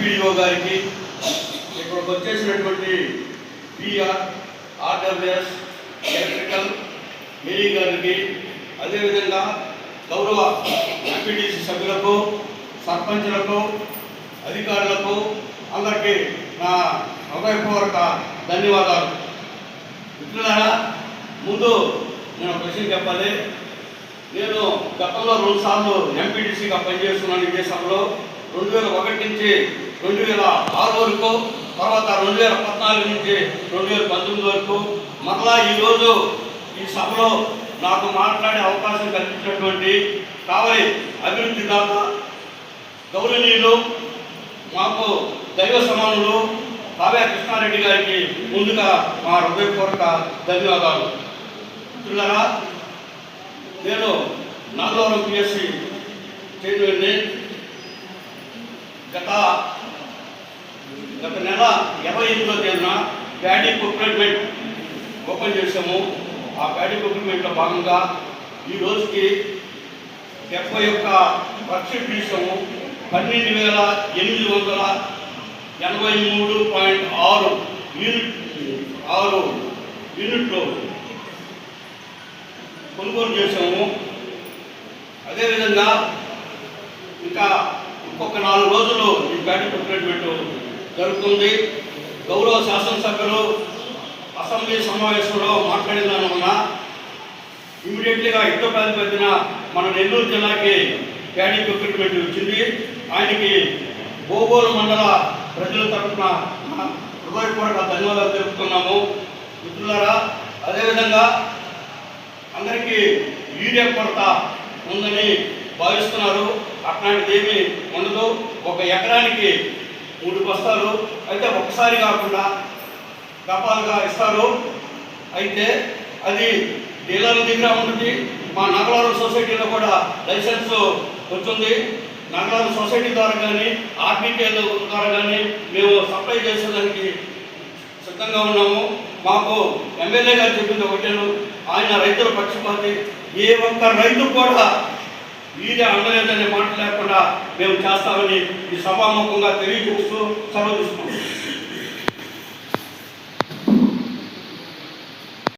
MPDO గారికి ఇక్కడికి వచ్చేసినటువంటి పిఆర్ ఆర్డబ్ల్యూఎస్ ఎలక్ట్రికల్ ఏఈ గారికి అదేవిధంగా గౌరవ ఎంపీటీసీ సభ్యులకు సర్పంచులకు అధికారులకు అందరికీ నా హృదయపూర్వక ధన్యవాదాలు. మిత్రులారా ముందు నేను ఒక విషయం చెప్పాలి. నేను గతంలో రెండు సార్లు ఎంపీటీసీగా పనిచేస్తున్నాను ఈ రెండు వేల ఒకటి నుంచి రెండు వేల ఆరు వరకు తర్వాత రెండు వేల పద్నాలుగు నుంచి రెండు వేల పంతొమ్మిది వరకు మరలా ఈరోజు ఈ సభలో నాకు మాట్లాడే అవకాశం కల్పించినటువంటి కావలి అభివృద్ధి దాత గౌరవనీయులు మాకు దైవ సమానులు కావ్య కృష్ణారెడ్డి గారికి ముందుగా మా హృదయపూర్వక ధన్యవాదాలు. మిత్రులరా నేను నాగవరం పిఎస్సి చైర్మన్ని గత నెల ఇరవై ఎనిమిదో తేదీన ప్యాడీ ప్రొక్యూర్మెంట్ ఓపెన్ చేసాము ఆ ప్యాడీ ప్రొక్యూర్మెంట్లో భాగంగా ఈ రోజుకి డెబ్బై ఒక్క వర్క్షీట్ తీసాము పన్నెండు వేల ఎనిమిది వందల ఎనభై మూడు పాయింట్ ఆరు యూనిట్ ఆరు యూనిట్లు కొనుగోలు చేసాము అదేవిధంగా ఇంకా ఇంకొక నాలుగు రోజులు ఈ బ్యాటరీ ప్రొక్యూర్మెంట్ జరుగుతుంది. గౌరవ శాసనసభ్యులు అసెంబ్లీ సమావేశంలో మాట్లాడిన దానివల్ల ఇమీడియట్లీగా యుద్ధ ప్రాతిపదికన మన నెల్లూరు జిల్లాకి ప్యాడీ ప్రొక్యూర్మెంట్ వచ్చింది. ఆయనకి బోగోలు మండల ప్రజల తరఫున హృదయపూర్వక ధన్యవాదాలు తెలుపుతున్నాము. మిత్రులారా అదేవిధంగా అందరికీ యూరియా కొరత ఉందని భావిస్తున్నారు. అట్లాంటిది ఏమీ ఉండదు. ఒక ఎకరానికి మూడు బస్తాలు అయితే ఒకసారి కాకుండా డబ్బాలుగా ఇస్తారు. అయితే అది డీలర్ల దగ్గర ఉంటుంది. మా నగలారం సొసైటీలో కూడా లైసెన్స్ వచ్చింది. నగలారం సొసైటీ ద్వారా కానీ ఆర్బీకేల ద్వారా కానీ మేము సప్లై చేసేదానికి సిద్ధంగా ఉన్నాము. మాకు ఎమ్మెల్యే గారు చెప్పింది ఒకటేను. ఆయన రైతుల పక్షపాతి. ఏ ఒక్క రైతు కూడా వీరే అందలేదనే మాట లేకుండా మేము చేస్తామని ఈ సభాముఖంగా తెలియజేస్తూ సెలవు తీసుకుంటాం